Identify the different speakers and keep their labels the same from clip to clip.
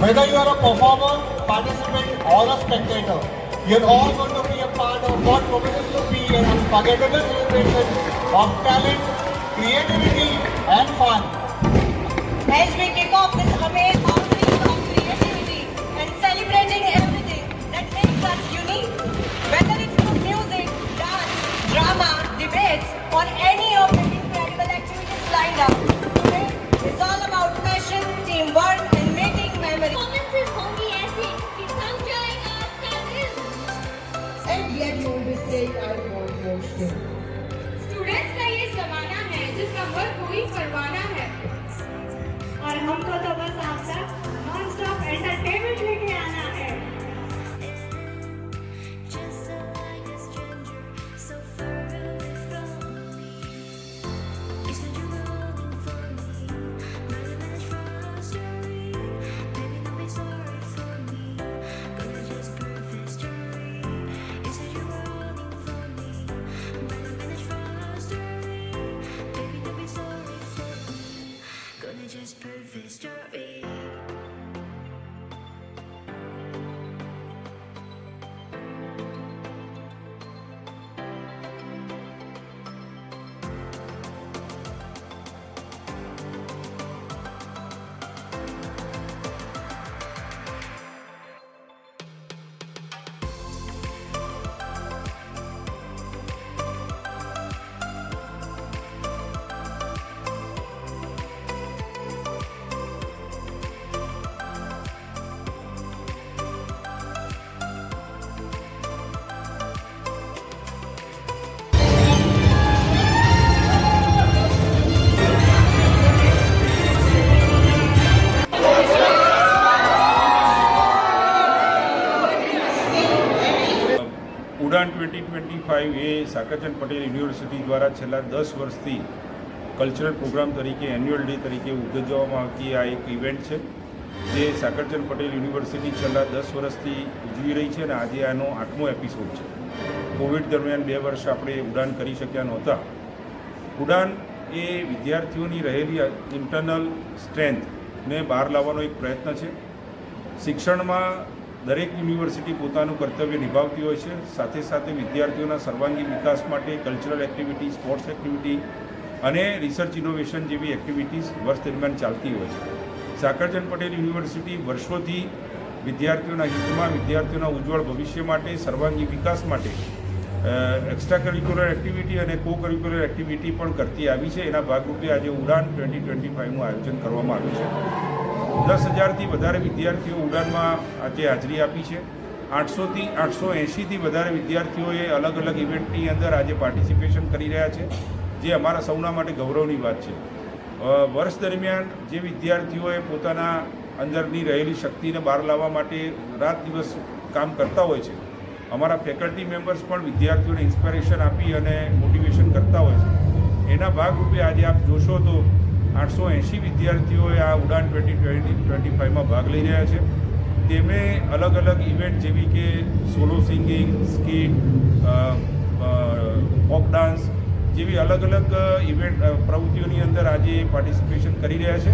Speaker 1: Whether you are a performer, participant, or a spectator, you're all going to be a part of what promises to be an unforgettable celebration of talent, creativity, and fun.
Speaker 2: As we kick off this amazing offering of creativity and celebrating हमको तो बस आप
Speaker 3: Just perfect story.
Speaker 4: Twenty five એ Sakarchand Patel university દ્વારા છેલ્લા દસ વર્ષથી cultural programme તરીકે annual day તરીકે ઉજવવામાં આવતી આ એક ઇવેન્ટ છે, જે સાકરચંદ પટેલ યુનિવર્સિટી છેલ્લા દસ વર્ષથી ઉજવી રહી છે અને આજે આનો આઠમો એપિસોડ છે. કોવિડ દરમિયાન બે વર્ષ આપણે ઉડાન કરી શક્યા નહોતા. ઉડાન એ વિદ્યાર્થીઓની રહેલી ઇન્ટરનલ સ્ટ્રેન્થને બહાર લાવવાનો એક પ્રયત્ન છે. શિક્ષણમાં દરેક યુનિવર્સિટી પોતાનું કર્તવ્ય નિભાવતી હોય છે. સાથે સાથે વિદ્યાર્થીઓના સર્વાંગી વિકાસ માટે કલ્ચરલ એક્ટિવિટી સ્પોર્ટ્સ એક્ટિવિટી અને રિસર્ચ ઇનોવેશન જેવી એક્ટિવિટીઝ વર્ષ દરમિયાન ચાલતી હોય છે. સાકરચંદ પટેલ યુનિવર્સિટી વર્ષોથી વિદ્યાર્થીઓના હિતમાં, વિદ્યાર્થીઓના ઉજ્જવળ ભવિષ્ય માટે, સર્વાંગી વિકાસ માટે એક્સ્ટ્રા કરિક્યુલર એક્ટિવિટી અને કો કરિક્યુલર એક્ટિવિટી પણ કરતી આવી છે. એના ભાગરૂપે આજે ઉડાન ટ્વેન્ટી ટ્વેન્ટી ફાઇવનું આયોજન કરવામાં આવ્યું છે. દસ હજારથી વધારે વિદ્યાર્થીઓ ઉડાનમાં આજે હાજરી આપી છે. આઠસોથી આઠસો એંશીથી વધારે વિદ્યાર્થીઓએ અલગ અલગ ઇવેન્ટની અંદર આજે પાર્ટિસિપેશન કરી રહ્યા છે, જે અમારા સૌના માટે ગૌરવની વાત છે. વર્ષ દરમિયાન જે વિદ્યાર્થીઓએ પોતાના અંદરની રહેલી શક્તિને બહાર લાવવા માટે રાત દિવસ કામ કરતા હોય છે, અમારા ફેકલ્ટી મેમ્બર્સ પણ વિદ્યાર્થીઓને ઇન્સ્પિરેશન આપી અને મોટિવેશન કરતા હોય છે. એના ભાગરૂપે આજે આપ જોશો તો આઠસો એંશી વિદ્યાર્થીઓએ આ ઉડાન ટ્વેન્ટી ટ્વેન્ટી ટ્વેન્ટી ફાઇવમાં ભાગ લઈ રહ્યા છે. તેમણે અલગ અલગ ઇવેન્ટ જેવી કે solo singing, skit folk dance જેવી અલગ અલગ ઇવેન્ટ પ્રવૃત્તિઓની અંદર આજે પાર્ટિસિપેશન કરી રહ્યા છે.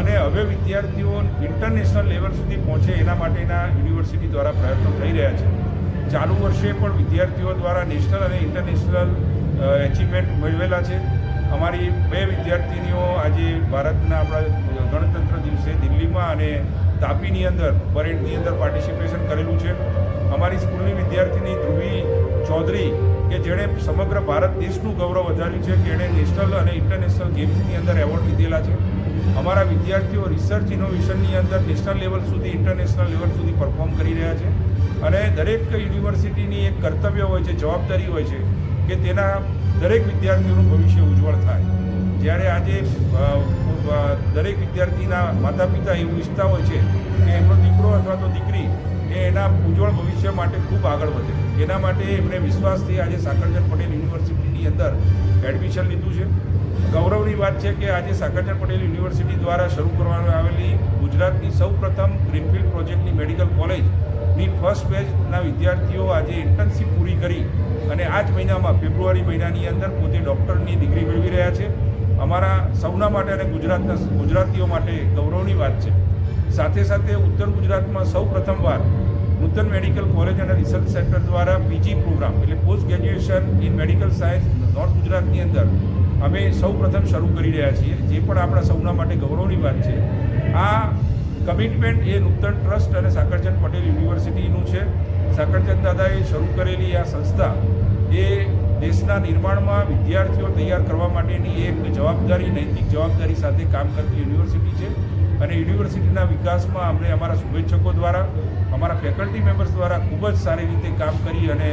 Speaker 4: અને હવે વિદ્યાર્થીઓ ઇન્ટરનેશનલ લેવલ સુધી પહોંચે એના માટેના યુનિવર્સિટી દ્વારા પ્રયત્નો થઈ રહ્યા છે. ચાલુ વર્ષે પણ વિદ્યાર્થીઓ દ્વારા નેશનલ અને ઇન્ટરનેશનલ એચિવમેન્ટ મેળવેલા છે. અમારી બે વિદ્યાર્થીનીઓ આજે ભારતના આપણા ગણતંત્ર દિવસે દિલ્હીમાં અને તાપીની અંદર, પરેડની અંદર પાર્ટિસિપેશન કરેલું છે. અમારી સ્કૂલની વિદ્યાર્થીની ધ્રુવી ચૌધરી, કે જેણે સમગ્ર ભારત દેશનું ગૌરવ વધાર્યું છે, કે એણે નેશનલ અને ઇન્ટરનેશનલ ગેમ્સની અંદર એવોર્ડ લીધેલા છે. અમારા વિદ્યાર્થીઓ રિસર્ચ ઇનોવેશનની અંદર નેશનલ લેવલ સુધી ઇન્ટરનેશનલ લેવલ સુધી પરફોર્મ કરી રહ્યા છે. અને દરેક યુનિવર્સિટીની એક કર્તવ્ય હોય છે, જવાબદારી હોય છે. કે તેના દરેક વિદ્યાર્થીઓનું ભવિષ્ય ઉજ્જવળ થાય. જ્યારે આજે દરેક વિદ્યાર્થીના માતા પિતા એવું ઈચ્છતા હોય છે કે એમનો દીકરો અથવા તો દીકરી એ એના ઉજ્જવળ ભવિષ્ય માટે ખૂબ આગળ વધે. એના માટે એમણે વિશ્વાસથી આજે સાકરચંદ પટેલ યુનિવર્સિટીની અંદર એડમિશન લીધું છે. ગૌરવની વાત છે કે આજે સાકરચંદ પટેલ યુનિવર્સિટી દ્વારા શરૂ કરવામાં આવેલી ગુજરાતની સૌ પ્રથમ ગ્રીનફિલ્ડ પ્રોજેક્ટની મેડિકલ કોલેજની ફર્સ્ટ બેચના વિદ્યાર્થીઓ આજે ઇન્ટર્નશીપ પૂરી કરી અને આ જ મહિનામાં, ફેબ્રુઆરી મહિનાની અંદર પોતે ડૉક્ટરની ડિગ્રી મેળવી રહ્યા છે. અમારા સૌના માટે અને ગુજરાતના ગુજરાતીઓ માટે ગૌરવની વાત છે. સાથે સાથે ઉત્તર ગુજરાતમાં સૌ પ્રથમવાર નૂતન મેડિકલ કોલેજ અને રિસર્ચ સેન્ટર દ્વારા પીજી પ્રોગ્રામ એટલે post graduation in medical science north ગુજરાતની અંદર અમે સૌ પ્રથમ શરૂ કરી રહ્યા છીએ, જે પણ આપણા સૌના માટે ગૌરવની વાત છે. આ કમિટમેન્ટ એ નૂતન ટ્રસ્ટ અને સાકરચંદ પટેલ યુનિવર્સિટીનું છે. સાકરચંદ દાદાએ શરૂ કરેલી આ સંસ્થા એ દેશના નિર્માણમાં વિદ્યાર્થીઓ તૈયાર કરવા માટેની એક જવાબદારી, નૈતિક જવાબદારી સાથે કામ કરતી યુનિવર્સિટી છે. અને યુનિવર્સિટીના વિકાસમાં અમને અમારા શુભેચ્છકો દ્વારા, અમારા ફેકલ્ટી મેમ્બર્સ દ્વારા ખૂબ જ સારી રીતે કામ કરી અને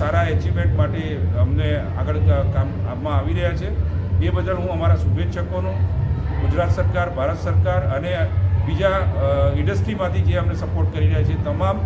Speaker 4: સારા એચિવમેન્ટ માટે અમને આગળ કામ આપવામાં આવી રહ્યા છે. એ બદલ હું અમારા શુભેચ્છકોનો, ગુજરાત સરકાર, ભારત સરકાર અને બીજા ઇન્ડસ્ટ્રીમાંથી જે અમને સપોર્ટ કરી રહ્યા છે તમામ